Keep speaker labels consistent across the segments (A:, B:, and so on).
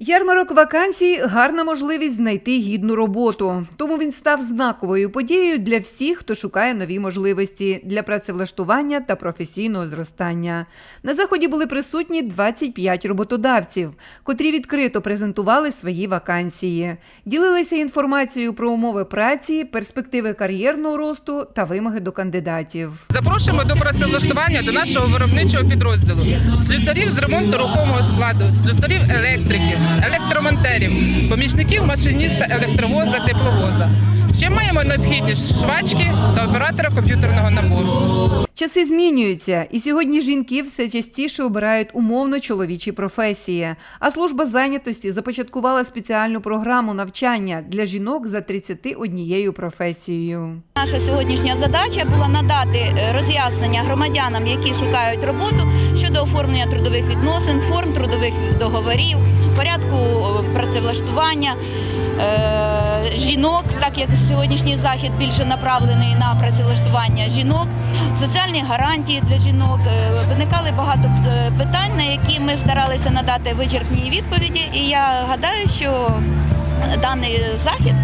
A: Ярмарок вакансій гарна можливість знайти гідну роботу. Тому він став знаковою подією для всіх, хто шукає нові можливості для працевлаштування та професійного зростання. На заході були присутні 25 роботодавців, котрі відкрито презентували свої вакансії, ділилися інформацією про умови праці, перспективи кар'єрного росту та вимоги до кандидатів.
B: Запрошуємо до працевлаштування до нашого виробничого підрозділу слюсарів з ремонту рухомого складу, слюсарів електриків, електромонтерів, помічників машиніста, електровоза, тепловоза. Ще маємо необхідність швачки та оператора комп'ютерного набору.
A: Часи змінюються, і сьогодні жінки все частіше обирають умовно чоловічі професії. А служба зайнятості започаткувала спеціальну програму навчання для жінок за 31 професією.
C: Наша сьогоднішня задача була надати е, роз'яснення громадянам, які шукають роботу щодо оформлення трудових відносин, форм трудових договорів, порядку працевлаштування е, жінок, так як сьогоднішній захід більше направлений на працевлаштування жінок, соціальні гарантії для жінок. Е, Виникали багато е, питань, на які ми старалися надати вичерпні відповіді. І я гадаю, що даний захід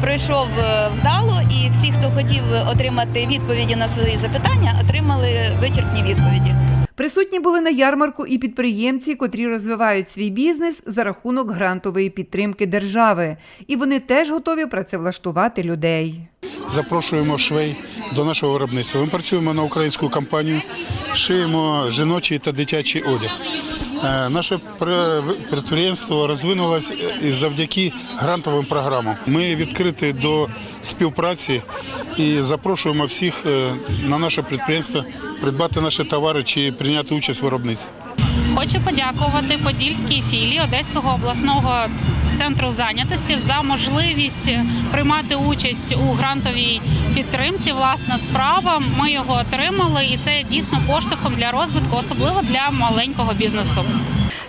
C: пройшов е, вдало, і всі, хто хотів отримати відповіді на свої запитання, отримали вичерпні відповіді.
A: Присутні були на ярмарку і підприємці, котрі розвивають свій бізнес за рахунок грантової підтримки держави, і вони теж готові працевлаштувати людей.
D: Запрошуємо швей до нашого виробництва. Ми працюємо на українську компанію, шиємо жіночий та дитячий одяг. Е, Наше підприємство розвинулося і завдяки грантовим програмам. Ми відкриті до співпраці і запрошуємо всіх е, на наше підприємство придбати наші товари чи прийняти участь в виробництві.
E: Хочу подякувати Подільській філії Одеського обласного центру зайнятості за можливість приймати участь у грантовій підтримці. Власна справа. Ми його отримали, і це дійсно поштовхом для розвитку, особливо для маленького бізнесу.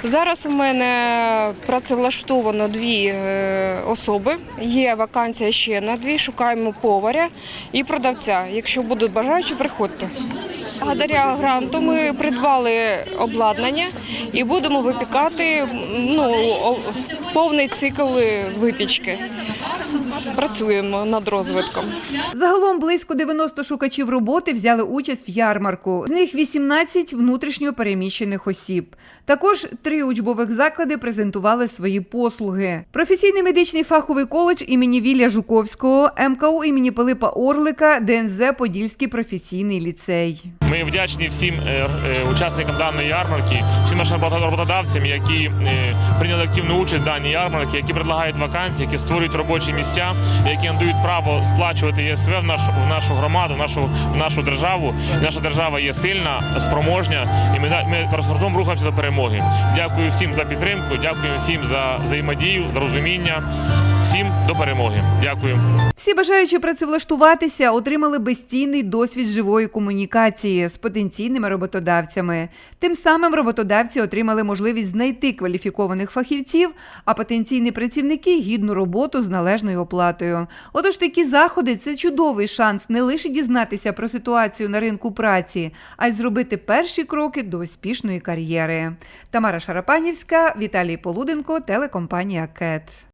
F: Зараз у мене працевлаштовано дві е, особи. Є вакансія ще на дві. Шукаємо поваря і продавця. Якщо будуть бажаючі, приходьте. Благодаря гранту ми придбали обладнання і будемо випікати ну, повний цикл випічки. Працюємо над розвитком.
A: Загалом близько 90 шукачів роботи взяли участь в ярмарку. З них 18 внутрішньо переміщених осіб. Також три учбових заклади презентували свої послуги. Професійний медичний фаховий коледж імені Вілля Жуковського, МКУ імені Пилипа Орлика, ДНЗ Подільський професійний ліцей.
G: Ми вдячні всім е, е, учасникам даної ярмарки, всім нашим робото- роботодавцям, які е, прийняли активну участь в даній ярмарці, які предлагають вакансії, які створюють робочі місця, які надають право сплачувати ЄСВ в нашу в нашу громаду, в нашу в нашу державу. Наша держава є сильна, спроможня, і ми ми разом рухаємося до перемоги. Дякую всім за підтримку, дякую всім за взаємодію, за розуміння. Всім до перемоги. Дякую.
A: Всі бажаючі працевлаштуватися отримали безцінний досвід живої комунікації з потенційними роботодавцями. Тим самим роботодавці отримали можливість знайти кваліфікованих фахівців, а потенційні працівники гідну роботу з належною оплатою. Отож, такі заходи це чудовий шанс не лише дізнатися про ситуацію на ринку праці, а й зробити перші кроки до успішної кар'єри. Тамара Шарапанівська, Віталій Полуденко, телекомпанія КЕТ.